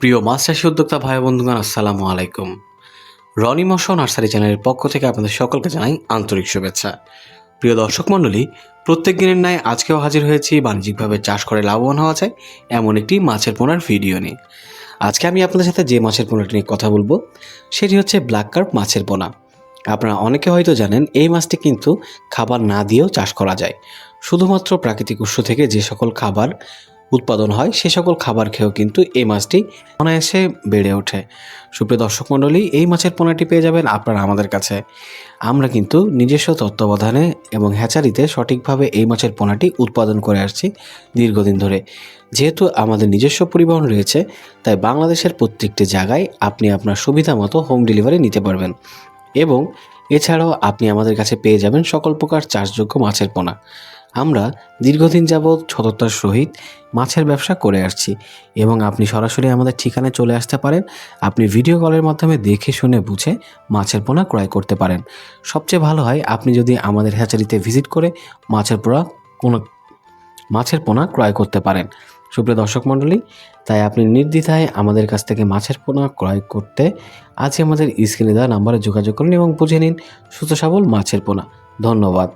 প্রিয় মাছ চাষী উদ্যোক্তা ভাই বন্ধুগণ, আসসালামু আলাইকুম। রনি মশো নার্সারি চ্যানেলের পক্ষ থেকে আপনাদের সকলকে জানাই আন্তরিক শুভেচ্ছা। প্রিয় দর্শক মণ্ডলী, প্রত্যেক দিনের ন্যায় আজকেও হাজির হয়েছি, বাণিজ্যিকভাবে চাষ করে লাভবান হওয়া যায় এমন একটি মাছের পোনার ভিডিও নিয়ে। আজকে আমি আপনাদের সাথে যে মাছের পোনাটি নিয়ে কথা বলব, সেটি হচ্ছে ব্ল্যাক কার্প মাছের পোনা। আপনারা অনেকে হয়তো জানেন, এই মাছটি কিন্তু খাবার না দিয়েও চাষ করা যায়। শুধুমাত্র প্রাকৃতিক উৎস থেকে যে সকল খাবার উৎপাদন হয়, সে সকল খাবার খেয়েও কিন্তু এই মাছটি অনায়াসে বেড়ে ওঠে। সুপ্রিয় দর্শক মণ্ডলী, এই মাছের পোনাটি পেয়ে যাবেন আপনারা আমাদের কাছে। আমরা কিন্তু নিজস্ব তত্ত্বাবধানে এবং হ্যাচারিতে সঠিকভাবে এই মাছের পোনাটি উৎপাদন করে আসছি দীর্ঘদিন ধরে। যেহেতু আমাদের নিজস্ব পরিবহন রয়েছে, তাই বাংলাদেশের প্রত্যেকটি জায়গায় আপনি আপনার সুবিধা মতো হোম ডেলিভারি নিতে পারবেন। এবং এছাড়াও আপনি আমাদের কাছে পেয়ে যাবেন সকল প্রকার চাষযোগ্য মাছের পোনা। আমরা দীর্ঘদিন যাবৎ সততার সহিত মাছের ব্যবসা করে আসছি এবং আপনি সরাসরি আমাদের ঠিকানায় চলে আসতে পারেন। আপনি ভিডিও কলের মাধ্যমে দেখে শুনে বুঝে মাছের পোনা ক্রয় করতে পারেন। সবচেয়ে ভালো হয়, আপনি যদি আমাদের হ্যাচারিতে ভিজিট করে মাছের পোনা, কোনো মাছের পোনা ক্রয় করতে পারেন। সুপ্রিয় দর্শক মণ্ডলী, তাই আপনি নির্দ্বিধায় আমাদের কাছ থেকে মাছের পোনা ক্রয় করতে আজই আমাদের স্ক্রিনে দেওয়া নাম্বারে যোগাযোগ করুন এবং বুঝে নিন সুস্থ সবল মাছের পোনা। ধন্যবাদ।